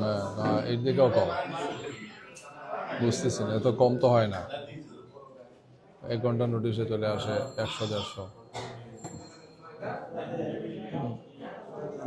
না এর দিকেও কম। বুঝতেছি না, এত কম তো হয় না। এক ঘণ্টা নোটিশে চলে আসে একশো, দেড়শো।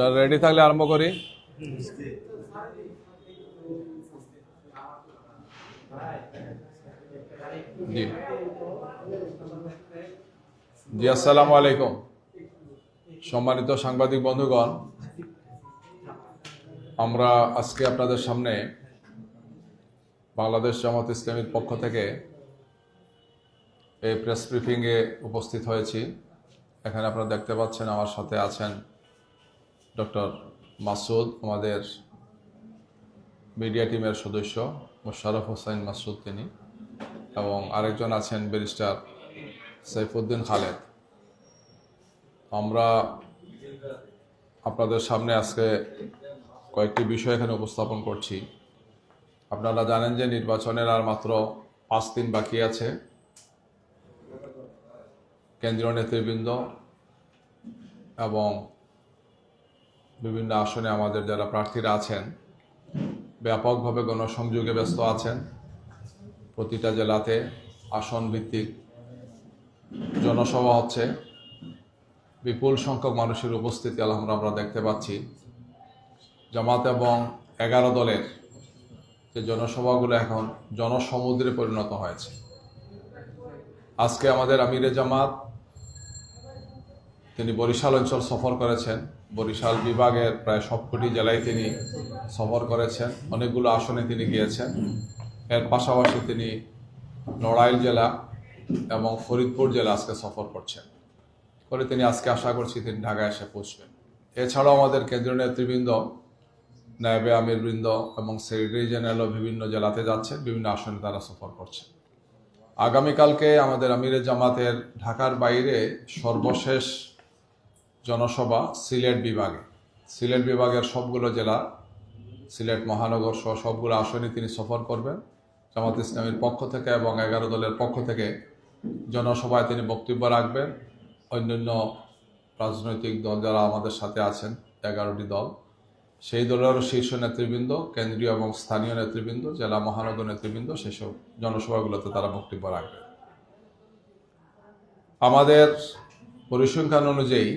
আপনারা রেডি থাকলে আরম্ভ করি। জি। জি, আসসালামু আলাইকুম। সম্মানিত সাংবাদিক বন্ধুগণ, আমরা আজকে আপনাদের সামনে বাংলাদেশ জামাত ইসলামীর পক্ষ থেকে এই প্রেস ব্রিফিংয়ে উপস্থিত হয়েছি। এখানে আপনারা দেখতে পাচ্ছেন, আমার সাথে আছেন ডক্টর মাসুদ, আমাদের মিডিয়া টিমের সদস্য মোশারফ হোসাইন মাসুদ তিনি এবং আরেকজন আছেন ব্যারিস্টার সাইফুদ্দিন খালেদ। আমরা আপনাদের সামনে আজকে কয়েকটি বিষয় এখানে উপস্থাপন করছি। আপনারা জানেন যে নির্বাচনের আর মাত্র পাঁচ দিন বাকি আছে। কেন্দ্রীয় নেতৃবৃন্দ এবং বিভিন্ন আসনে আমাদের যারা প্রার্থীরা আছেন, ব্যাপকভাবে গণসংযোগে ব্যস্ত আছেন, প্রতিটা জেলাতে আসন ভিত্তিক জনসভা হচ্ছে। বিপুল সংখ্যক মানুষের উপস্থিতি আলহামদুলিল্লাহ আমরা দেখতে পাচ্ছি। জামাত এবং এগারো দলের যে জনসভাগুলো এখন জনসমুদ্রে পরিণত হয়েছে। আজকে আমাদের আমিরে জামাত তিনি বরিশাল অঞ্চল সফর করেছেন। বরিশাল বিভাগের প্রায় সবকটি জেলায় তিনি সফর করেছেন। অনেকগুলো আসনে তিনি গিয়েছেন। এর পাশাপাশি তিনি নড়াইল জেলা এবং ফরিদপুর জেলা আজকে সফর করছেন। ফলে তিনি আজকে আশা করছি তিনি ঢাকায় এসে পৌঁছবেন। এছাড়াও আমাদের কেন্দ্রীয় নেতৃবৃন্দ, নায়বে আমিরবৃন্দ এবং সেক্রেটারি জেনারেলও বিভিন্ন জেলাতে যাচ্ছেন, বিভিন্ন আসনে তারা সফর করছেন। আগামীকালকে আমাদের আমিরের জামাতের ঢাকার বাইরে সর্বশেষ জনসভা সিলেট বিভাগে। সিলেট বিভাগের সবগুলো জেলা, সিলেট মহানগর সহ সবগুলো আসনে তিনি সফর করবেন। জামাত ইসলামের পক্ষ থেকে এবং এগারো দলের পক্ষ থেকে জনসভায় তিনি বক্তব্য রাখবেন। অন্যান্য রাজনৈতিক দল যারা আমাদের সাথে আছেন, এগারোটি দল, সেই দলেরও শীর্ষ নেতৃবৃন্দ, কেন্দ্রীয় এবং স্থানীয় নেতৃবৃন্দ, জেলা মহানগর নেতৃবৃন্দ, সেসব জনসভাগুলোতে তারা বক্তব্য রাখবেন। আমাদের পরিসংখ্যান অনুযায়ী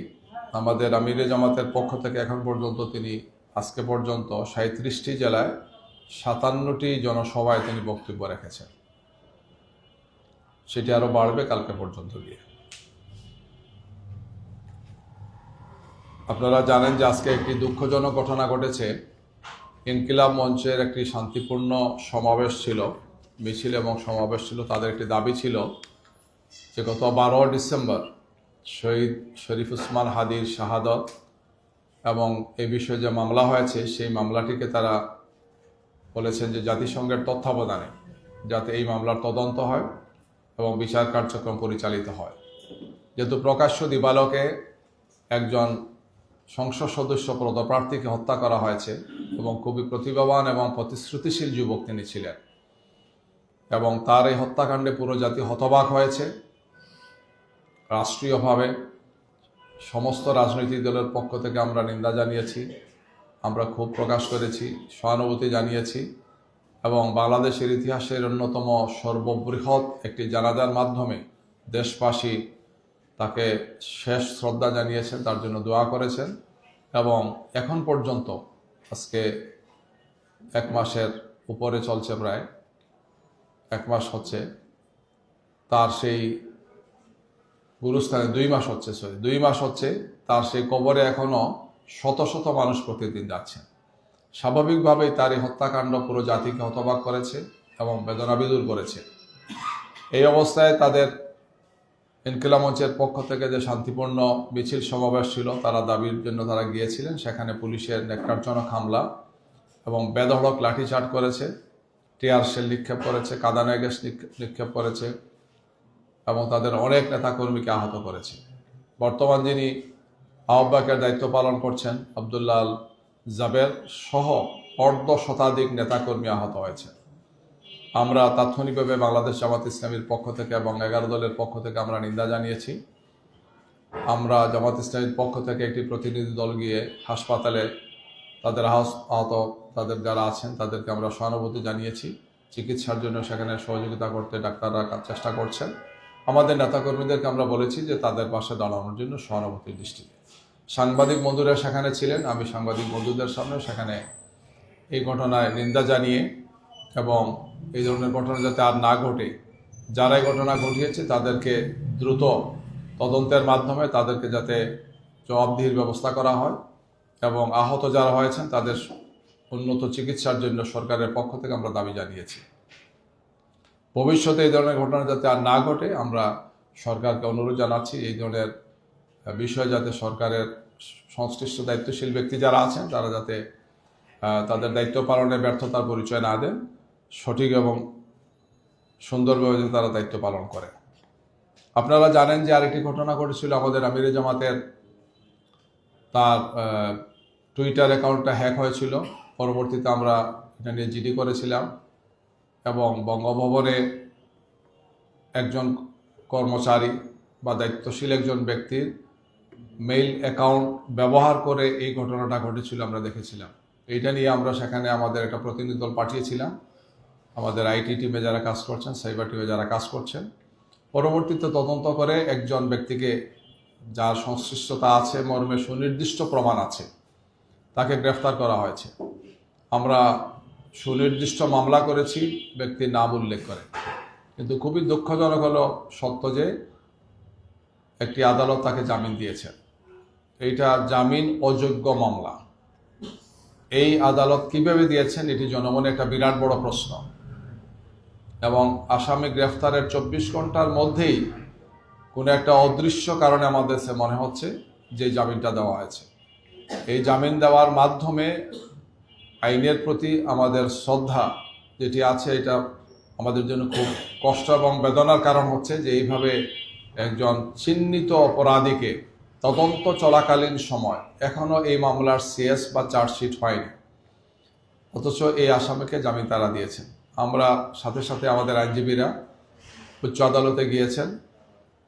আমাদের আমিরে জামাতের পক্ষ থেকে এখন পর্যন্ত তিনি আজকে পর্যন্ত সাঁত্রিশটি জেলায় সাতান্নটি জনসভায় তিনি বক্তব্য রেখেছেন। সেটি আরও বাড়বে কালকে পর্যন্ত গিয়ে। আপনারা জানেন যে আজকে একটি দুঃখজনক ঘটনা ঘটেছে। ইনকিলাব মঞ্চের একটি শান্তিপূর্ণ সমাবেশ ছিল, মিছিল এবং সমাবেশ ছিল, তাদের একটি দাবি ছিল যে গত বারো ডিসেম্বর শহীদ শরীফ উসমান হাদির শাহাদত এবং এ বিষয়ে যে মামলা হয়েছে, সেই মামলাটিকে তারা বলেছেন যে জাতিসংঘের তত্ত্বাবধানে যাতে এই মামলার তদন্ত হয় এবং বিচার কার্যক্রম পরিচালিত হয়। যেহেতু প্রকাশ্য দিবালকে একজন সংসদ সদস্য পদপ্রার্থীকে হত্যা করা হয়েছে এবং খুবই প্রতিভাবান এবং প্রতিশ্রুতিশীল যুবক তিনি ছিলেন এবং তার এই হত্যাকাণ্ডে পুরো জাতি হতবাক হয়েছে। রাষ্ট্রীয়ভাবে সমস্ত রাজনৈতিক দলের পক্ষ থেকে আমরা নিন্দা জানিয়েছি, আমরা ক্ষোভ প্রকাশ করেছি, সহানুভূতি জানিয়েছি এবং বাংলাদেশের ইতিহাসের অন্যতম সর্ববৃহৎ একটি জানাজার মাধ্যমে দেশবাসী তাকে শেষ শ্রদ্ধা জানিয়েছেন, তার জন্য দোয়া করেছেন এবং এখন পর্যন্ত আজকে এক মাসের উপরে চলছে প্রায়, এক মাস হচ্ছে, তার সেই গুরুস্থানে দুই মাস হচ্ছে সরি দুই মাস হচ্ছে তার সেই কবরে এখনও শত শত মানুষ প্রতিদিন যাচ্ছে। স্বাভাবিকভাবেই তার এই হত্যাকাণ্ড পুরো জাতিকে হতবাক করেছে এবং বেদনা বেদনাবিদুর করেছে। এই অবস্থায় তাদের ইনকিলা মঞ্চের পক্ষ থেকে যে শান্তিপূর্ণ মিছিল সমাবেশ ছিল, তারা দাবির জন্য তারা গিয়েছিলেন। সেখানে পুলিশের নেকটারজনক হামলা এবং বেধড়ক লাঠিচার্জ করেছে, টিয়ার শেল নিক্ষেপ করেছে, কাদানে গ্যাস নিক্ষেপ করেছে এবং তাদের অনেক নেতাকর্মীকে আহত করেছে। বর্তমান যিনি আহ্বায়কের দায়িত্ব পালন করছেন আবদুল্লাহ আল জাবের সহ অর্ধ শতাধিক নেতাকর্মী আহত হয়েছে। আমরা তাৎক্ষণিকভাবে বাংলাদেশ জামাত ইসলামীর পক্ষ থেকে এবং এগারো দলের পক্ষ থেকে আমরা নিন্দা জানিয়েছি। আমরা জামাত ইসলামীর পক্ষ থেকে একটি প্রতিনিধি দল গিয়ে হাসপাতালে তাদের আহত তাদের যারা আছেন, তাদেরকে আমরা সহানুভূতি জানিয়েছি। চিকিৎসার জন্য সেখানে সহযোগিতা করতে ডাক্তাররা চেষ্টা করছেন। আমাদের নেতাকর্মীদেরকে আমরা বলেছি যে তাদের পাশে দাঁড়ানোর জন্য সহানুভূতির দৃষ্টিতে সাংবাদিক বন্ধুরা সেখানে ছিলেন, আমি সাংবাদিক বন্ধুদের সামনে সেখানে এই ঘটনায় নিন্দা জানিয়ে এবং এই ধরনের ঘটনা যাতে আর না ঘটে যারা এই ঘটনা ঘটিয়েছে তাদেরকে দ্রুত তদন্তের মাধ্যমে তাদেরকে যাতে জবাবদিহির ব্যবস্থা করা হয় এবং আহত যারা হয়েছেন তাদের উন্নত চিকিৎসার জন্য সরকারের পক্ষ থেকে আমরা দাবি জানিয়েছি। ভবিষ্যতে এই ধরনের ঘটনা যাতে আর না ঘটে, আমরা সরকারকে অনুরোধ জানাচ্ছি এই ধরনের বিষয় যাতে সরকারের সংশ্লিষ্ট দায়িত্বশীল ব্যক্তি যারা আছেন, তারা যাতে তাদের দায়িত্ব পালনে ব্যর্থতার পরিচয় না দেন, সঠিক এবং সুন্দরভাবে যাতে তারা দায়িত্ব পালন করে। আপনারা জানেন যে আরেকটি ঘটনা ঘটেছিল আমাদের আমিরে জামাতের, তার টুইটার অ্যাকাউন্টটা হ্যাক হয়েছিল। পরবর্তীতে আমরা এটা নিয়ে জিডি করেছিলাম। এবং বঙ্গভবনে একজন কর্মচারী বা দায়িত্বশীল একজন ব্যক্তির মেইল অ্যাকাউন্ট ব্যবহার করে এই ঘটনাটা ঘটেছিল আমরা দেখেছিলাম। এইটা নিয়ে আমরা সেখানে আমাদের একটা প্রতিনিধি দল পাঠিয়েছিলাম। আমাদের আইটি টিমে যারা কাজ করছেন, সাইবার টিমে যারা কাজ করছেন, পরবর্তীতে তদন্ত করে একজন ব্যক্তিকে যার সংশ্লিষ্টতা আছে, মর্মে সুনির্দিষ্ট প্রমাণ আছে, তাকে গ্রেফতার করা হয়েছে। আমরা সুনির্দিষ্ট মামলা করেছি, ব্যক্তির নাম উল্লেখ করে। কিন্তু খুবই দুঃখজনক হলো সত্য যে একটি আদালত তাকে জামিন দিয়েছে। এইটা জামিন অযোগ্য মামলা। এই আদালত কীভাবে দিয়েছেন এটি জনমনে একটা বিরাট বড় প্রশ্ন। এবং আসামি গ্রেফতারের চব্বিশ ঘণ্টার মধ্যেই কোনো একটা অদৃশ্য কারণে আমাদের সে মনে হচ্ছে যে জামিনটা দেওয়া হয়েছে। এই জামিন দেওয়ার মাধ্যমে আইনের প্রতি আমাদের শ্রদ্ধা যেটি আছে, এটা আমাদের জন্য খুব কষ্ট এবং বেদনার কারণ হচ্ছে যে এইভাবে একজন চিহ্নিত অপরাধীকে তদন্ত চলাকালীন সময় এখনও এই মামলার সিএস বা চার্জশিট হয়নি। অথচ এই আসামিকে জামিন তারা দিয়েছেন। আমরা সাথে সাথে আমাদের আইনজীবীরা উচ্চ আদালতে গিয়েছেন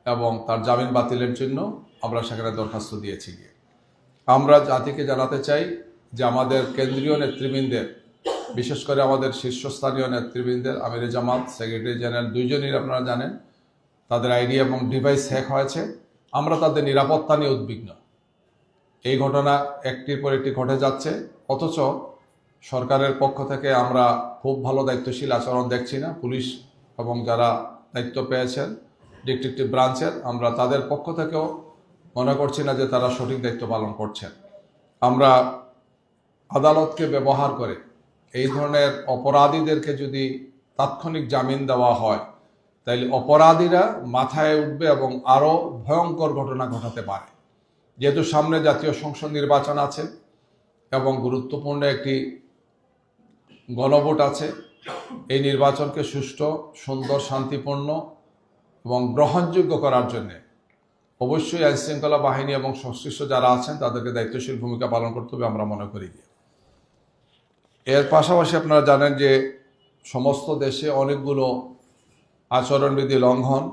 এবং তার জামিন বাতিলের জন্য আমরা সেখানে দরখাস্ত দিয়েছি গিয়ে। আমরা জাতিকে জানাতে চাই যে আমাদের কেন্দ্রীয় নেতৃবৃন্দের, বিশেষ করে আমাদের শীর্ষস্থানীয় নেতৃবৃন্দের, আমিরে জামাত, সেক্রেটারি জেনারেল, দুইজনই আপনারা জানেন, তাদের আইডি এবং ডিভাইস হ্যাক হয়েছে। আমরা তাদের নিরাপত্তা নিয়ে উদ্বিগ্ন। এই ঘটনা একটির পর একটি ঘটে যাচ্ছে। অথচ সরকারের পক্ষ থেকে আমরা খুব ভালো দায়িত্বশীল আচরণ দেখছি না। পুলিশ এবং যারা দায়িত্ব পেয়েছেন, ডিটেকটিভ ব্রাঞ্চের, আমরা তাদের পক্ষ থেকেও মনে করছি না যে তারা সঠিক দায়িত্ব পালন করছেন। আমরা আদালতকে ব্যবহার করে এই ধরনের অপরাধীদেরকে যদি তাৎক্ষণিক জামিন দেওয়া হয়, তাইলে অপরাধীরা মাথায় উঠবে এবং আরও ভয়ঙ্কর ঘটনা ঘটাতে পারে। যেহেতু সামনে জাতীয় সংসদ নির্বাচন আছে এবং গুরুত্বপূর্ণ একটি গণভোট আছে, এই নির্বাচনকে সুষ্ঠু, সুন্দর, শান্তিপূর্ণ এবং গ্রহণযোগ্য করার জন্যে অবশ্যই আইনশৃঙ্খলা বাহিনী এবং সংশ্লিষ্ট যারা আছেন তাদেরকে দায়িত্বশীল ভূমিকা পালন করতে হবে আমরা মনে করি। এর পাশাপাশি আপনারা জানেন যে সমস্ত দেশে অনেকগুলো আচরণবিধি লঙ্ঘন,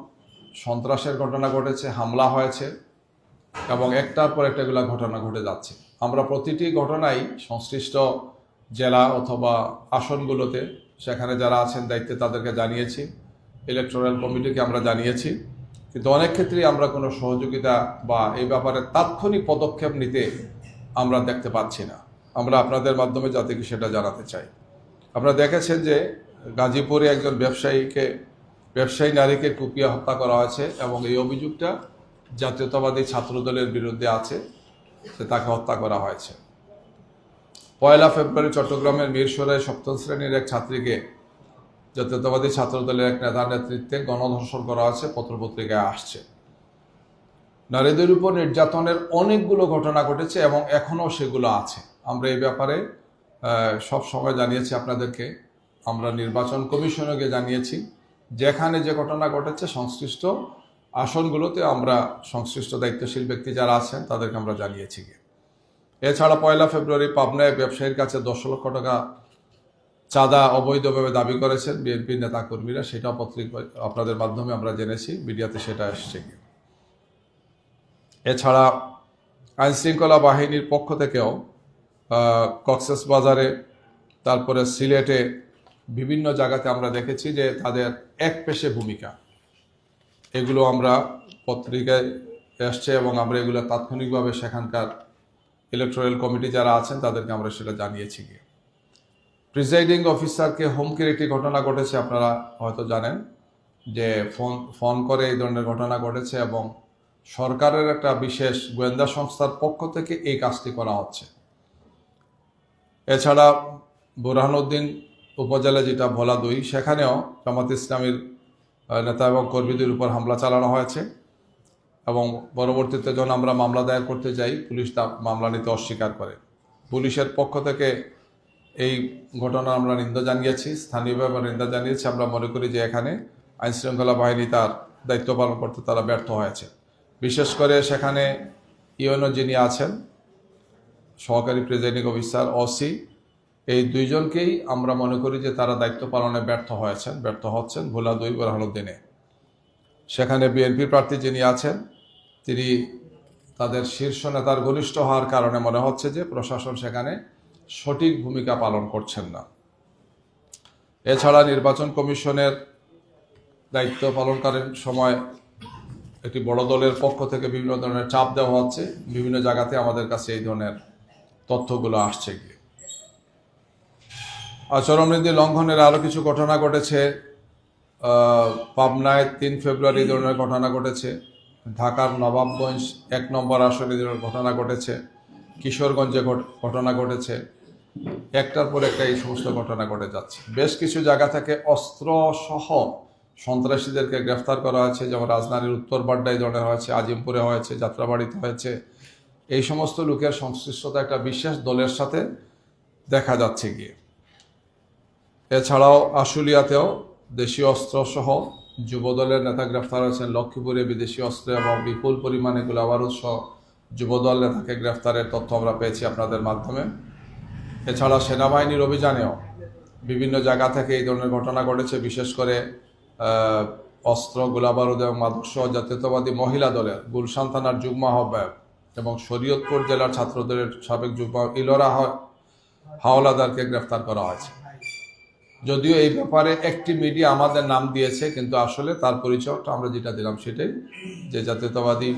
সন্ত্রাসের ঘটনা ঘটেছে, হামলা হয়েছে এবং একটার পর একটা এগুলা ঘটনা ঘটে যাচ্ছে। আমরা প্রতিটি ঘটনাই সংশ্লিষ্ট জেলা অথবা আসনগুলোতে, সেখানে যারা আছেন দায়িত্বে তাদেরকে জানিয়েছি ইলেকট্রাল কমিটিকে আমরা জানিয়েছি। কিন্তু অনেক ক্ষেত্রেই আমরা কোনো সহযোগিতা বা এই ব্যাপারে তাৎক্ষণিক পদক্ষেপ নিতে আমরা দেখতে পাচ্ছি না। আমরা আপনাদের মাধ্যমে জাতিকে সেটা জানাতে চাই। আপনারা দেখেছেন যে গাজীপুরে একজন ব্যবসায়ীকে, ব্যবসায়ী নারীকে কুপিয়ে হত্যা করা হয়েছে এবং এই অভিযোগটা জাতীয়তাবাদী ছাত্রদলের বিরুদ্ধে আছে, সে তাকে হত্যা করা হয়েছে। পয়লা ফেব্রুয়ারি চট্টগ্রামের মিরসরাই সপ্তম শ্রেণির এক ছাত্রীকে জাতীয়তাবাদী ছাত্রদলের এক নেতার নেতৃত্বে গণধর্ষণ করা হয়েছে, পত্রপত্রিকায় আসছে। নারীদের উপর নির্যাতনের অনেকগুলো ঘটনা ঘটেছে এবং এখনও সেগুলো আছে। আমরা এই ব্যাপারে সব সময় জানিয়েছি আপনাদেরকে। আমরা নির্বাচন কমিশনকে জানিয়েছি, যেখানে যে ঘটনা ঘটেছে, সংশ্লিষ্ট আসনগুলোতে আমরা সংশ্লিষ্ট দায়িত্বশীল ব্যক্তি যারা আছেন, তাদেরকে আমরা জানিয়েছি এছাড়া পয়লা ফেব্রুয়ারি পাবনায় ব্যবসায়ীর কাছে দশ লক্ষ টাকা চাঁদা অবৈধভাবে দাবি করেছেন বিএনপির নেতাকর্মীরা, সেটাও পত্রিকা আপনাদের মাধ্যমে আমরা জেনেছি, মিডিয়াতে সেটা এসছে এছাড়া আইনশৃঙ্খলা বাহিনীর পক্ষ থেকেও কক্সেস বাজারে, তারপরে সিলেটে বিভিন্ন জায়গাতে আমরা দেখেছি যে তাদের এক পেশে ভূমিকা। এগুলো আমরা পত্রিকায় এসছে এবং আমরা এগুলো তাৎক্ষণিকভাবে সেখানকার ইলেকট্রাল কমিটি যারা আছেন, তাদেরকে আমরা সেটা জানিয়েছি গিয়ে। প্রিজাইডিং অফিসারকে হুমকির একটি ঘটনা ঘটেছে, আপনারা হয়তো জানেন যে ফোন ফোন করে এই ধরনের ঘটনা ঘটেছে এবং সরকারের একটা বিশেষ গোয়েন্দা সংস্থার পক্ষ থেকে এই কাজটি করা হচ্ছে। এছাড়া বুরহানুদ্দিন উপজেলা যেটা ভোলা দুই, সেখানেও জামাত ইসলামীর নেতা এবং কর্মীদের উপর হামলা চালানো হয়েছে। এবং পরবর্তীতে যখন আমরা মামলা দায়ের করতে যাই, পুলিশ তা মামলা নিতে অস্বীকার করে। পুলিশের পক্ষ থেকে এই ঘটনা আমরা নিন্দা জানিয়েছি, স্থানীয়ভাবে নিন্দা জানিয়েছি। আমরা মনে করি যে এখানে আইনশৃঙ্খলা বাহিনী তার দায়িত্ব পালন করতে তারা ব্যর্থ হয়েছে। বিশেষ করে সেখানে ইউএনও যিনি আছেন সহকারী প্রেজাইডিং অফিসার অসি এই দুইজনকেই আমরা মনে করি যে তারা দায়িত্ব পালনে ব্যর্থ হয়েছেন, ব্যর্থ হচ্ছেন ভোলা দুই দিনে সেখানে বিএনপি প্রার্থী যিনি আছেন, তিনি তাদের শীর্ষ নেতার ঘনিষ্ঠ হওয়ার কারণে মনে হচ্ছে যে প্রশাসন সেখানে সঠিক ভূমিকা পালন করছেন না। এছাড়া নির্বাচন কমিশনের দায়িত্ব পালনকারীর সময় একটি বড় দলের পক্ষ থেকে বিভিন্ন ধরনের চাপ দেওয়া হচ্ছে। বিভিন্ন জায়গাতে আমাদের কাছে এই ধরনের তথ্যগুলো আসছে গিয়ে। আচরণবিধি লঙ্ঘনের আরও কিছু ঘটনা ঘটেছে। পাবনায় তিন ফেব্রুয়ারি ধরনের ঘটনা ঘটেছে। ঢাকার নবাবগঞ্জ এক নম্বর আসনে ধরনের ঘটনা ঘটেছে। কিশোরগঞ্জে ঘটনা ঘটেছে। একটার পর একটা এই সমস্ত ঘটনা ঘটে যাচ্ছে। বেশ কিছু জায়গা থেকে অস্ত্র সহ সন্ত্রাসীদেরকে গ্রেফতার করা হয়েছে। যেমন রাজধানীর উত্তর বাড্ডায় ধরনের হয়েছে, আজিমপুরে হয়েছে, যাত্রাবাড়িতে হয়েছে। এই সমস্ত লোকের সংশ্লিষ্টতা একটা বিশেষ দলের সাথে দেখা যাচ্ছে গিয়ে। এছাড়াও আশুলিয়াতেও দেশীয় অস্ত্র সহ যুবদলের নেতা গ্রেফতার হয়েছেন লক্ষ্মীপুরে বিদেশি অস্ত্র এবং বিপুল পরিমাণে গোলাবারুদ সহ যুবদল নেতাকে গ্রেফতারের তথ্য আমরা পেয়েছি আপনাদের মাধ্যমে। এছাড়া সেনাবাহিনীর অভিযানেও বিভিন্ন জায়গা থেকে এই ধরনের ঘটনা ঘটেছে, বিশেষ করে অস্ত্র, গোলাবারুদ এবং মাদকসহ জাতীয়তাবাদী মহিলা দলের গুলশান থানার যুগ্ম আহ্বায়ক এবং শরীয়তপুর জেলার ছাত্রদের সাবেক যুগ্ম ইলোরা হাওলাদারকে গ্রেফতার করা হয়েছে। যদিও এই ব্যাপারে একটি মিডিয়া আমাদের নাম দিয়েছে, কিন্তু আসলে তার পরিচয়টা আমরা যেটা দিলাম সেটাই যে জাতীয়তাবাদী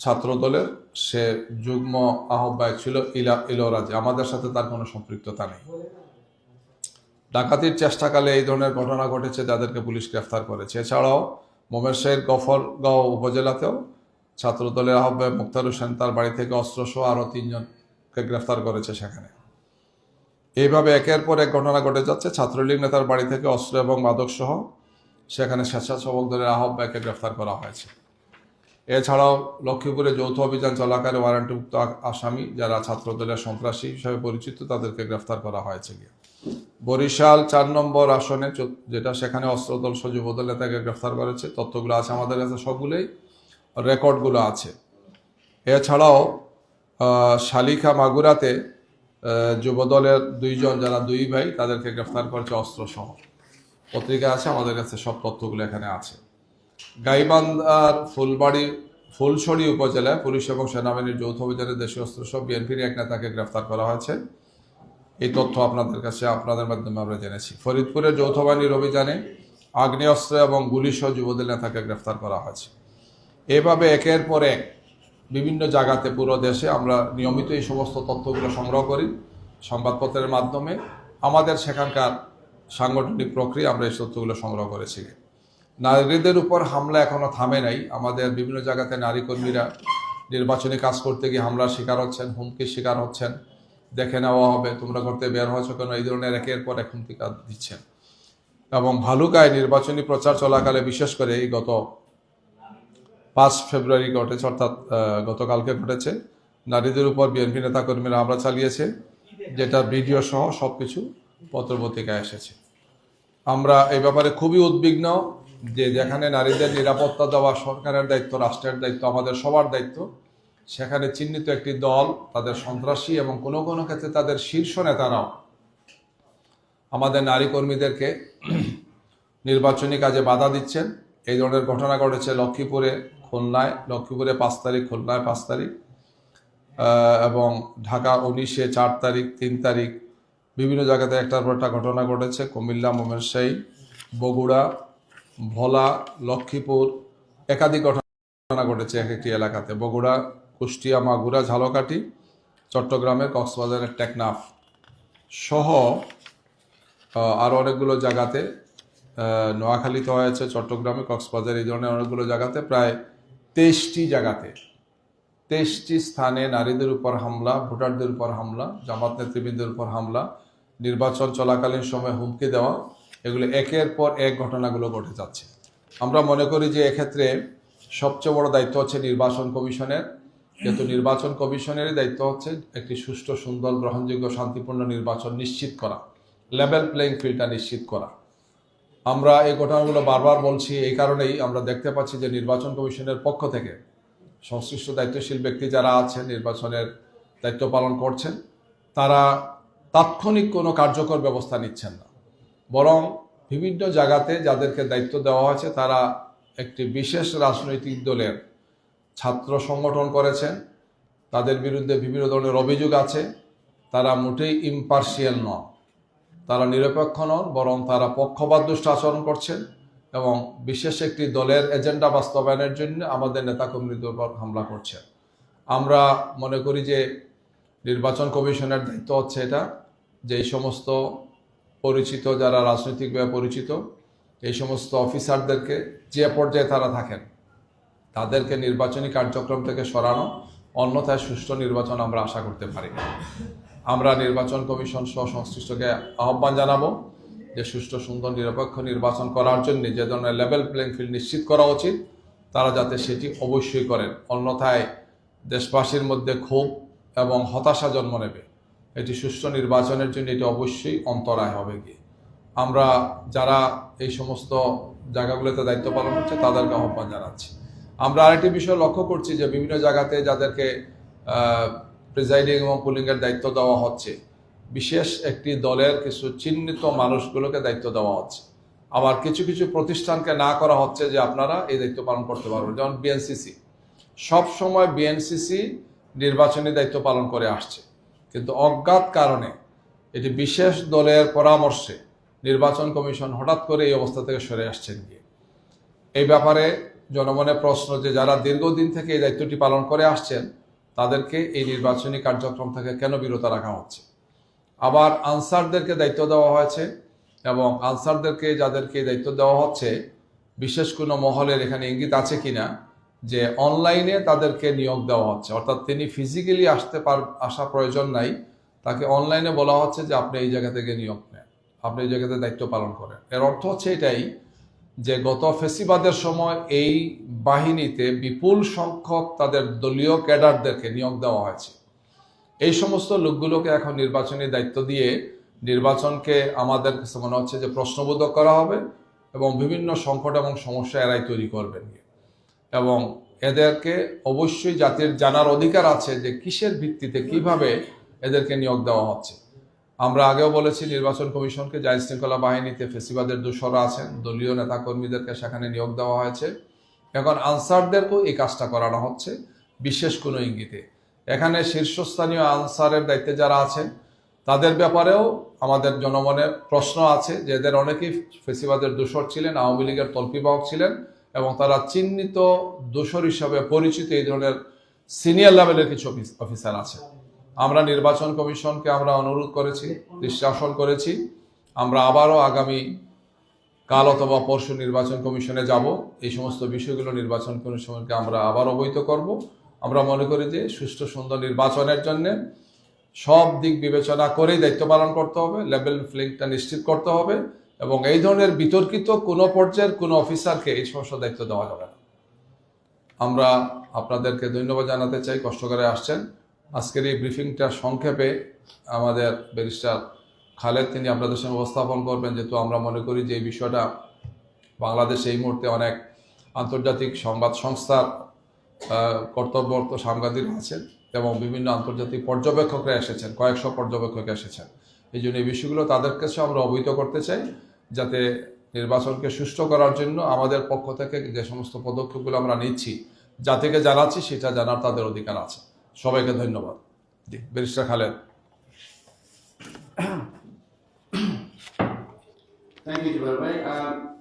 ছাত্র দলের সে যুগ্ম আহ্বায়ক ছিল ইলা ইলোরাজে আমাদের সাথে তার কোনো সম্পৃক্ততা নেই। ডাকাতির চেষ্টাকালে এই ধরনের ঘটনা ঘটেছে, যাদেরকে পুলিশ গ্রেফতার করেছে। এছাড়াও মোমেরশাহীর গফরগাঁও উপজেলাতেও ছাত্রদলের আহ্বায়ক মুক্তার হোসেন তার বাড়ি থেকে অস্ত্র অস্ত্রসহ আরও তিনজনকে গ্রেফতার করেছে সেখানে। এইভাবে একের পর এক ঘটনা ঘটে যাচ্ছে। ছাত্রলীগ নেতার বাড়ি থেকে অস্ত্র এবং মাদক সহ সেখানে স্বেচ্ছাসেবক দলের আহ্বায়ককে গ্রেফতার করা হয়েছে। এছাড়াও লক্ষ্মীপুরে যৌথ অভিযান চলাকালে ওয়ারেন্টমুক্ত আসামি, যারা ছাত্রদলের সন্ত্রাসী হিসেবে পরিচিত, তাদেরকে গ্রেফতার করা হয়েছে গিয়ে। বরিশাল চার নম্বর আসনে যেটা সেখানে অস্ত্রদল সজীবদল নেতাকে গ্রেফতার করেছে। তথ্যগুলো আছে আমাদের কাছে, সবগুলোই রেকর্ডগুলো আছে। এছাড়াও শালিখা মাগুরাতে যুবদলের দুইজন যারা দুই ভাই, তাদেরকে গ্রেফতার করেছে অস্ত্র সহ পত্রিকা আছে, আমাদের কাছে সব তথ্যগুলো এখানে আছে। গাইবান্ধার ফুলবাড়ি, ফুলছড়ি উপজেলায় পুলিশ এবং সেনাবাহিনীর যৌথ অভিযানে দেশীয় অস্ত্র সহ বিএনপির এক নেতাকে গ্রেফতার করা হয়েছে। এই তথ্য আপনাদের কাছে, আপনাদের মাধ্যমে আমরা জেনেছি। ফরিদপুরের যৌথ বাহিনীর অভিযানে আগ্নেয়াস্ত্র এবং গুলিসহ যুবদল নেতাকে গ্রেফতার করা হয়েছে। এভাবে একের পর এক বিভিন্ন জায়গাতে পুরো দেশে আমরা নিয়মিত এই সমস্ত তথ্যগুলো সংগ্রহ করি সংবাদপত্রের মাধ্যমে। আমাদের সেখানকার সাংগঠনিক প্রক্রিয়া আমরা এই তথ্যগুলো সংগ্রহ করেছি। নারীদের উপর হামলা এখনও থামে নাই। আমাদের বিভিন্ন জায়গাতে নারী কর্মীরা নির্বাচনী কাজ করতে গিয়ে হামলার শিকার হচ্ছেন, হুমকির শিকার হচ্ছেন। দেখে নেওয়া হবে, তোমরা করতে বের হয়েছো কেন? এই ধরনের একের পর এক হুমকি দিচ্ছেন। এবং ভালুকায় নির্বাচনী প্রচার চলাকালে বিশেষ করে এই গত পাঁচ ফেব্রুয়ারি ঘটেছে, অর্থাৎ গতকালকে ঘটেছে। নারীদের উপর বিএনপি নেতাকর্মীরা আমরা চালিয়েছে, যেটা ভিডিও সহ সবকিছু পত্রপত্রিকায় এসেছে। আমরা এই ব্যাপারে খুবই উদ্বিগ্ন যে যেখানে নারীদের নিরাপত্তা দেওয়া সরকারের দায়িত্ব, রাষ্ট্রের দায়িত্ব, আমাদের সবার দায়িত্ব, সেখানে চিহ্নিত একটি দল, তাদের সন্ত্রাসী এবং কোনো কোনো ক্ষেত্রে তাদের শীর্ষ নেতারাও আমাদের নারী কর্মীদেরকে নির্বাচনী কাজে বাধা দিচ্ছেন। এই ধরনের ঘটনা ঘটেছে লক্ষ্মীপুরে খুলনায়, লক্ষ্মীপুরে পাঁচ তারিখ, খুলনায় পাঁচ তারিখ এবং ঢাকা উনিশে চার তারিখ, তিন তারিখ। বিভিন্ন জায়গাতে একটার পর একটা ঘটনা ঘটেছে। কুমিল্লা মোমেরশাহী বগুড়া, ভোলা, লক্ষ্মীপুর। একাধিক ঘটনা ঘটেছে এক একটি এলাকাতে। বগুড়া, কুষ্টিয়া, মাগুরা, ঝালকাঠি, চট্টগ্রামের কক্সবাজারের টেকনাফ সহ আরও অনেকগুলো জায়গাতে নোয়াখালীতে হয়েছে, চট্টগ্রামে, কক্সবাজার, এই ধরনের অনেকগুলো জায়গাতে। প্রায় তেইশটি জায়গাতে তেইশটি স্থানে নারীদের উপর হামলা, ভোটারদের উপর হামলা, জামাত নেতৃবৃন্দের উপর হামলা, নির্বাচন চলাকালীন সময় হুমকি দেওয়া, এগুলো একের পর এক ঘটনাগুলো ঘটে যাচ্ছে। আমরা মনে করি যে এক্ষেত্রে সবচেয়ে বড় দায়িত্ব হচ্ছে নির্বাচন কমিশনের। যেহেতু নির্বাচন কমিশনেরই দায়িত্ব হচ্ছে একটি সুষ্ঠু, সুন্দর, গ্রহণযোগ্য, শান্তিপূর্ণ নির্বাচন নিশ্চিত করা লেভেল প্লেইং ফিল্ডটা নিশ্চিত করা। আমরা এই ঘটনাগুলো বারবার বলছি, এই কারণেই আমরা দেখতে পাচ্ছি যে নির্বাচন কমিশনের পক্ষ থেকে সংশ্লিষ্ট দায়িত্বশীল ব্যক্তি যারা আছেন, নির্বাচনের দায়িত্ব পালন করছেন, তারা তাৎক্ষণিক কোনো কার্যকর ব্যবস্থা নিচ্ছেন না। বরং বিভিন্ন জায়গাতে যাদেরকে দায়িত্ব দেওয়া হয়েছে, তারা একটি বিশেষ রাজনৈতিক দলের ছাত্র সংগঠন করেছেন। তাদের বিরুদ্ধে বিভিন্ন ধরনের অভিযোগ আছে। তারা মোটেই ইম্পার্শিয়াল নন। তারা নিরপেক্ষ নন, বরং তারা পক্ষপাত দুষ্ট আচরণ করছেন এবং বিশেষ একটি দলের এজেন্ডা বাস্তবায়নের জন্য আমাদের নেতাকর্মীদের উপর হামলা করছেন আমরা মনে করি যে নির্বাচন কমিশনের দায়িত্ব হচ্ছে এটা, যে এই সমস্ত পরিচিত, যারা রাজনৈতিকভাবে পরিচিত, এই সমস্ত অফিসারদেরকে যে পর্যায়ে তারা থাকেন, তাদেরকে নির্বাচনী কার্যক্রম থেকে সরানো, অন্যথায় সুষ্ঠু নির্বাচন আমরা আশা করতে পারি। আমরা নির্বাচন কমিশন সহ সংশ্লিষ্টকে আহ্বান জানাব যে সুষ্ঠু, সুন্দর, নিরপেক্ষ নির্বাচন করার জন্য যে ধরনের লেভেল প্লেইং ফিল্ড নিশ্চিত করা উচিত, তারা যাতে সেটি অবশ্যই করেন। অন্যথায় দেশবাসীর মধ্যে ক্ষোভ এবং হতাশা জন্ম নেবে। এটি সুষ্ঠু নির্বাচনের জন্য এটি অবশ্যই অন্তরায় হবে গিয়ে। আমরা যারা এই সমস্ত জায়গাগুলোতে দায়িত্ব পালন করছে, তাদেরকে আহ্বান জানাচ্ছি। আমরা আরেকটি বিষয় লক্ষ্য করছি যে বিভিন্ন জায়গাতে যাদেরকে প্রিজাইডিং এবং পুলিংয়ের দায়িত্ব দেওয়া হচ্ছে। বিশেষ একটি দলের কিছু চিহ্নিত মানুষগুলোকে দায়িত্ব দেওয়া হচ্ছে। আবার কিছু কিছু প্রতিষ্ঠানকে না করা হচ্ছে যে আপনারা এই দায়িত্ব পালন করতে পারবেন। যেমন বিএনসিসি সব সময় বিএনসিসি নির্বাচনী দায়িত্ব পালন করে আসছে। কিন্তু অজ্ঞাত কারণে এটি বিশেষ দলের পরামর্শে নির্বাচন কমিশন হঠাৎ করে এই অবস্থা থেকে সরে আসছেন গিয়ে। এই ব্যাপারে জনমনে প্রশ্ন যে যারা দীর্ঘদিন থেকে এই দায়িত্বটি পালন করে আসছেন তাদেরকে এই নির্বাচনী কার্যক্রম থেকে কেন বিরত রাখা হচ্ছে? আবার আনসারদেরকে দায়িত্ব দেওয়া হয়েছে এবং আনসারদেরকে যাদেরকে দায়িত্ব দেওয়া হচ্ছে, বিশেষ কোনো মহলের এখানে ইঙ্গিত আছে কিনা যে অনলাইনে তাদেরকে নিয়োগ দেওয়া হচ্ছে? অর্থাৎ তিনি ফিজিক্যালি আসতে পার আসা প্রয়োজন নাই, তাকে অনলাইনে বলা হচ্ছে যে আপনি এই জায়গা থেকে নিয়োগ নেন, আপনি এই জায়গাতে দায়িত্ব পালন করেন। এর অর্থ হচ্ছে এটাই যে গত ফেসিবাদের সময় এই বাহিনীতে বিপুল সংখ্যক তাদের দলীয় ক্যাডারদেরকে নিয়োগ দেওয়া হয়েছে। এই সমস্ত লোকগুলোকে এখন নির্বাচনী দায়িত্ব দিয়ে নির্বাচনকে আমাদের কাছে মনে হচ্ছে যে প্রশ্নবোধক করা হবে এবং বিভিন্ন সংকট এবং সমস্যা এরাই তৈরি করবেন। এবং এদেরকে অবশ্যই জাতির জানার অধিকার আছে যে কিসের ভিত্তিতে কীভাবে এদেরকে নিয়োগ দেওয়া হচ্ছে। আমরা আগেও বলেছি, নির্বাচন কমিশনকে যে শৃঙ্খলা বাহিনীতে ফেসিবাদের দোষরা আছেন। দলীয় নেতাকর্মীদেরকে সেখানে নিয়োগ দেওয়া হয়েছে। এখন আনসারদেরকেও এই কাজটা করানো হচ্ছে, বিশেষ কোনো ইঙ্গিতে। এখানে শীর্ষস্থানীয় আনসারের দায়িত্বে যারা আছেন, তাদের ব্যাপারেও আমাদের জনমনে প্রশ্ন আছে যে এদের অনেকেই ফেসিবাদের দোষর ছিলেন, আওয়ামী লীগের তল্পিবাহক ছিলেন এবং তারা চিহ্নিত দোষর হিসাবে পরিচিত এই ধরনের সিনিয়র লেভেলের কিছু অফিস- অফিসার আছে আমরা নির্বাচন কমিশনকে আমরা অনুরোধ করেছি আকর্ষণ করেছি। আমরা আবারও আগামী কাল অথবা পরশু নির্বাচন কমিশনে যাব। এই সমস্ত বিষয়গুলো নির্বাচন কমিশনকে আমরা আবার অবহিত করব। আমরা মনে করি যে সুষ্ঠু সুন্দর নির্বাচনের জন্য সব দিক বিবেচনা করেই দায়িত্ব পালন করতে হবে লেভেল ফ্লিংটা নিশ্চিত করতে হবে এবং এই ধরনের বিতর্কিত কোনো পর্যায়ের কোনো অফিসারকে এই সমস্ত দায়িত্ব দেওয়া যাবে আমরা আপনাদেরকে ধন্যবাদ জানাতে চাই, কষ্ট করে আসছেন। আজকের এই ব্রিফিংটা সংক্ষেপে আমাদের ব্যারিস্টার খালেদ, তিনি আপনাদের সঙ্গে উপস্থাপন করবেন, যেহেতু আমরা মনে করি যে এই বিষয়টা বাংলাদেশে এই মুহূর্তে অনেক আন্তর্জাতিক সংবাদ সংস্থার কর্তব্যরত সাংবাদিক আছেন এবং বিভিন্ন আন্তর্জাতিক পর্যবেক্ষকরা এসেছেন, কয়েকশো পর্যবেক্ষক এসেছেন। এই জন্য এই বিষয়গুলো তাদের কাছে আমরা অবহিত করতে চাই, যাতে নির্বাচনকে সুষ্ঠু করার জন্য আমাদের পক্ষ থেকে যে সমস্ত পদক্ষেপগুলো আমরা নিচ্ছি, যা থেকে জানাচ্ছি সেটা জানার তাদের অধিকার আছে। সবাইকে ধন্যবাদ ji barrister Khaled Thank you, Jabal Bhai. Um,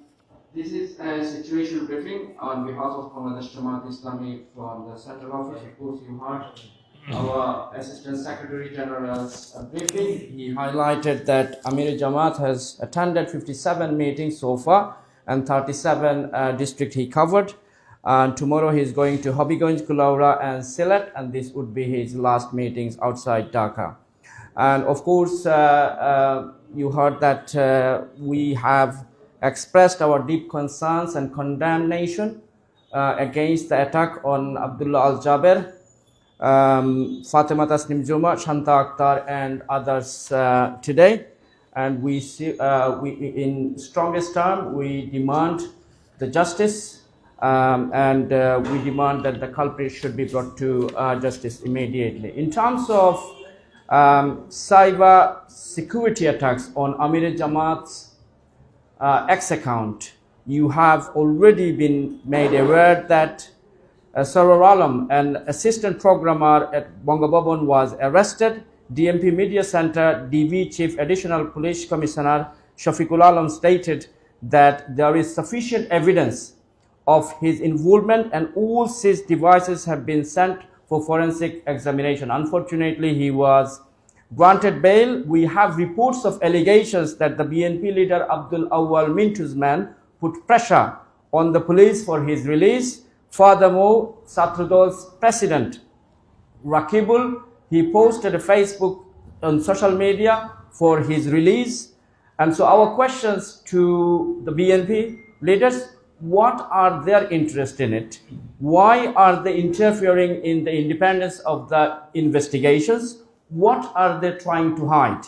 This is a situation briefing on behalf of Bangladesh Jamaat Islami from the central office. Of course, you heard our Assistant Secretary General's uh, briefing. He highlighted that Amir Jamaat has attended 57 meetings so far and 37 uh, district he covered. And tomorrow he's going to Hobbyganj, Kulaura and Sylhet and this would be his last meetings outside Dhaka. And of course, uh, uh, you heard that uh, we have expressed our deep concerns and condemnation uh, against the attack on Abdullah Al Jaber, um, Fatima Tasnim Juma, Shanta Akhtar, and others uh, today. And we, see, uh, we, in strongest term, we demand the justice um, and uh, we demand that the culprit should be brought to uh, justice immediately. In terms of um, cyber security attacks on Amir Jamaat's uh, X account, you have already been made aware that uh, Alam, an assistant programmer at Bangababon, was arrested. DMP Media Center DV Chief Additional Police Commissioner Shafiqul Alam stated that there is sufficient evidence of his involvement and all seized devices have been sent for forensic examination. Unfortunately, he was granted bail. We have reports of allegations that the BNP leader Abdul Awal Mintu's man put pressure on the police for his release. Furthermore, Satrudol's president Rakibul, he posted a Facebook on social media for his release. And so our questions to the BNP leaders, what are their interest in it? Why are they interfering in the independence of the investigations? What are they trying to hide?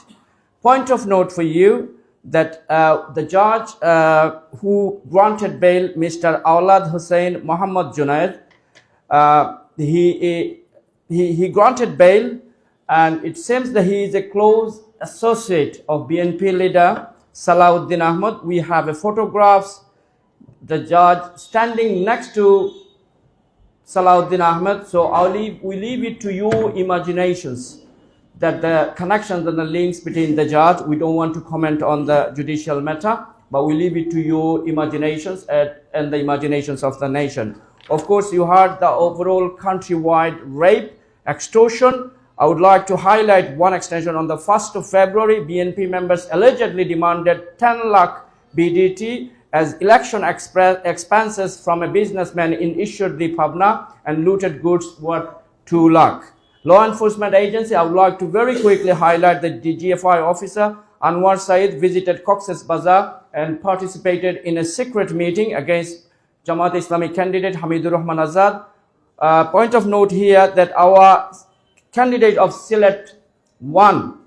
Point of note for you that uh, the judge uh, who granted bail Mr. Aulad Hussein Muhammad Junaid, uh, he, he, he granted bail and it seems that he is a close associate of BNP leader Salahuddin Ahmad. We have a photographs, the judge standing next to Salahuddin Ahmed. So I'll leave, we leave it to your imaginations that the connections and the links between the judge, we don't want to comment on the judicial matter, but we leave it to your imaginations and, and the imaginations of the nation. Of course, you heard the overall countrywide rape, extortion. I would like to highlight one extension on the 1st of February, BNP members allegedly demanded 10 lakh BDT as election expenses from a businessman in Ishurdi Pabna and looted goods worth 2 lakh. Law enforcement agency, I would like to very quickly highlight that the GFI officer Anwar Said visited Cox's Bazaar and participated in a secret meeting against Jamaat Islamic candidate Hamidur Rahman Azad. Uh, point of note here that our candidate of Sylhet 1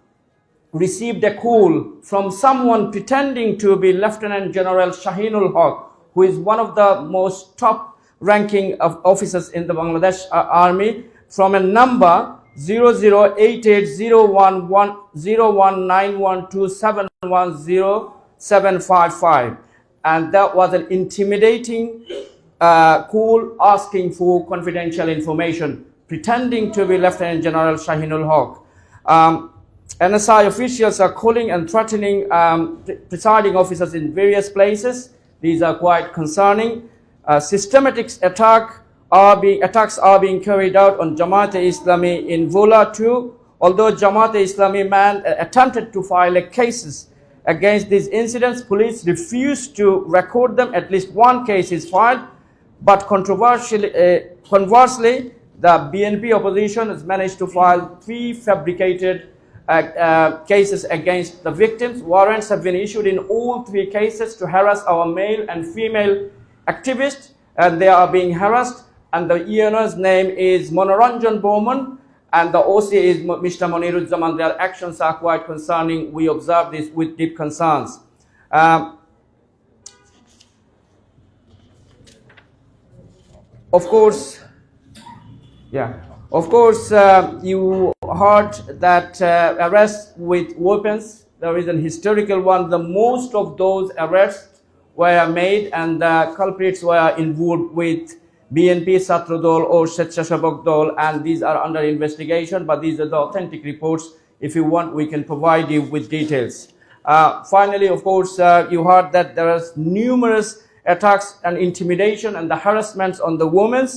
received a call from someone pretending to be Lieutenant General Shahinul Haq, who is one of the most top ranking of officers in the Bangladesh uh, army, from a number 008801119127107755. And that was an intimidating uh, call asking for confidential information, pretending to be Lieutenant General Shahinul Haq. Um, NSI officials are calling and threatening um, presiding officers in various places. These are quite concerning. Uh, systematic attack are being attacks are being carried out on Jamaat-e-Islami in Vola too. Although Jamaat-e-Islami man uh, attempted to file cases against these incidents, police refused to record them. At least one case is filed, but controversially, uh, conversely, the BNP opposition has managed to file three fabricated uh, cases against the victims. Warrants have been issued in all three cases to harass our male and female activists, and they are being harassed. And the owner's name is Monoranjan Bowman, and the OC is Mr. Moniruzzaman. Their actions are quite concerning. We observe this with deep concerns. Um, of course, yeah. Of course, uh, you heard that uh, arrests with weapons. There is an historical one. The most of those arrests were made, and the culprits were involved with BNP Satradol or Sechashabok Dol, and these are under investigation. But these are the authentic reports. If you want, we can provide you with details. Uh, finally, of course, uh, you heard that there are numerous attacks and intimidation and the harassments on the women,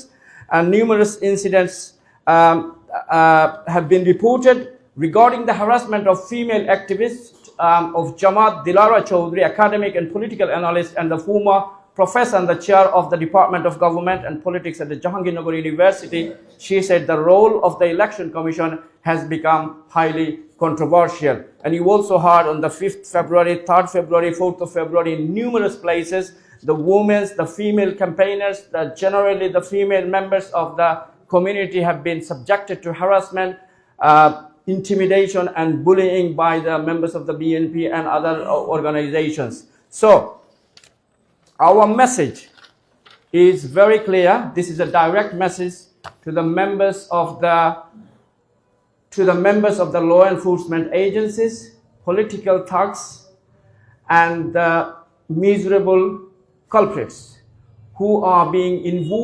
and numerous incidents um, uh, have been reported regarding the harassment of female activists um, of Jamaat Dilara Chaudhry, academic and political analyst, and the former professor and the chair of the Department of Government and Politics at the Jahangirnagar University. She said the role of the Election Commission has become highly controversial. And you also heard on the 5th February, 3rd February, 4th of February, in numerous places, the women, the female campaigners, the generally the female members of the community have been subjected to harassment, uh, intimidation, and bullying by the members of the BNP and other uh, organizations. So, our message is very clear. This is a direct message to the members of the to the members of the law enforcement agencies, political thugs, and the miserable culprits who are being involved